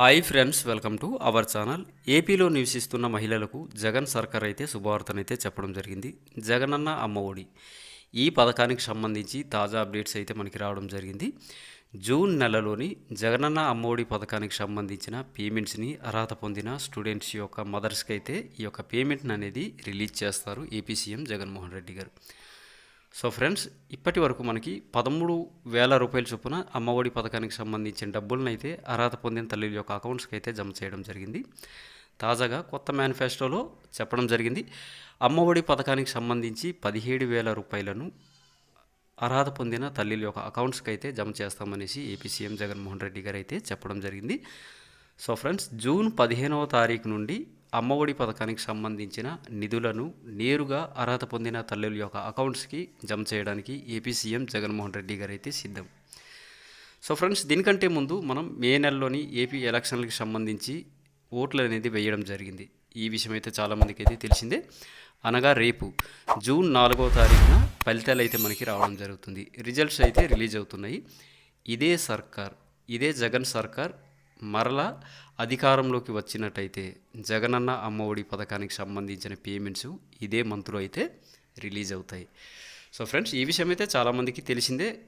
Hi friends welcome to our channel. ఏపీలో నివసిస్తున్న మహిళలకు జగన్ సర్కార్ అయితే శుభవార్తనైతే చెప్పడం జరిగింది. జగనన్న అమ్మ ఒడి. ఈ పథకానికి సంబంధించి తాజా అప్డేట్స్ అయితే మనకి రావడం జరిగింది. జూన్ నెలలోని జగనన్న అమ్మ ఒడి పథకానికి సంబంధించిన పేమెంట్స్ని అర్హత పొందిన స్టూడెంట్స్ యొక్క మదర్స్కి అయితే ఈ యొక్క పేమెంట్ని అనేది రిలీజ్ చేస్తారు ఏపీ సీఎం జగన్మోహన్ రెడ్డి గారు. సో ఫ్రెండ్స్ ఇప్పటి వరకు మనకి పదమూడు వేల రూపాయల చొప్పున అమ్మఒడి పథకానికి సంబంధించిన డబ్బులను అయితే అర్హత పొందిన తల్లి యొక్క అకౌంట్స్కి అయితే జమ చేయడం జరిగింది. తాజాగా కొత్త మేనిఫెస్టోలో చెప్పడం జరిగింది. అమ్మఒడి పథకానికి సంబంధించి పదిహేడు వేల రూపాయలను అర్హత పొందిన తల్లి యొక్క అకౌంట్స్కి అయితే జమ చేస్తామనేసి ఏపీ సీఎం జగన్మోహన్ రెడ్డి గారు అయితే చెప్పడం జరిగింది. సో ఫ్రెండ్స్ జూన్ పదిహేనవ తారీఖు నుండి అమ్మఒడి పథకానికి సంబంధించిన నిధులను నేరుగా అర్హత పొందిన తల్లుల యొక్క అకౌంట్స్కి జమ చేయడానికి ఏపీ సీఎం జగన్మోహన్ రెడ్డి గారు అయితే సిద్ధం. సో ఫ్రెండ్స్ దీనికంటే ముందు మనం మే నెలలోని ఏపీ ఎలక్షన్లకు సంబంధించి ఓట్లు అనేది వేయడం జరిగింది. ఈ విషయం అయితే చాలామందికి అయితే తెలిసిందే. అనగా రేపు జూన్ నాలుగవ తారీఖున ఫలితాలు అయితే మనకి రావడం జరుగుతుంది. రిజల్ట్స్ అయితే రిలీజ్ అవుతున్నాయి. ఇదే సర్కార్ ఇదే జగన్ సర్కార్ మరలా అధికారంలోకి వచ్చినట్టయితే జగనన్న అమ్మఒడి పథకానికి సంబంధించిన పేమెంట్స్ ఇదే మంత్లో అయితే రిలీజ్ అవుతాయి. సో ఫ్రెండ్స్ ఈ విషయం అయితే చాలామందికి తెలిసిందే.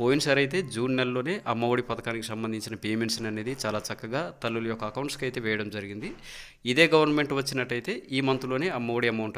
పోయినసారి అయితే జూన్ నెలలోనే అమ్మఒడి పథకానికి సంబంధించిన పేమెంట్స్ అనేది చాలా చక్కగా తల్లుల యొక్క అకౌంట్స్కి అయితే వేయడం జరిగింది. ఇదే గవర్నమెంట్ వచ్చినట్టయితే ఈ మంత్లోనే అమ్మఒడి అమౌంట్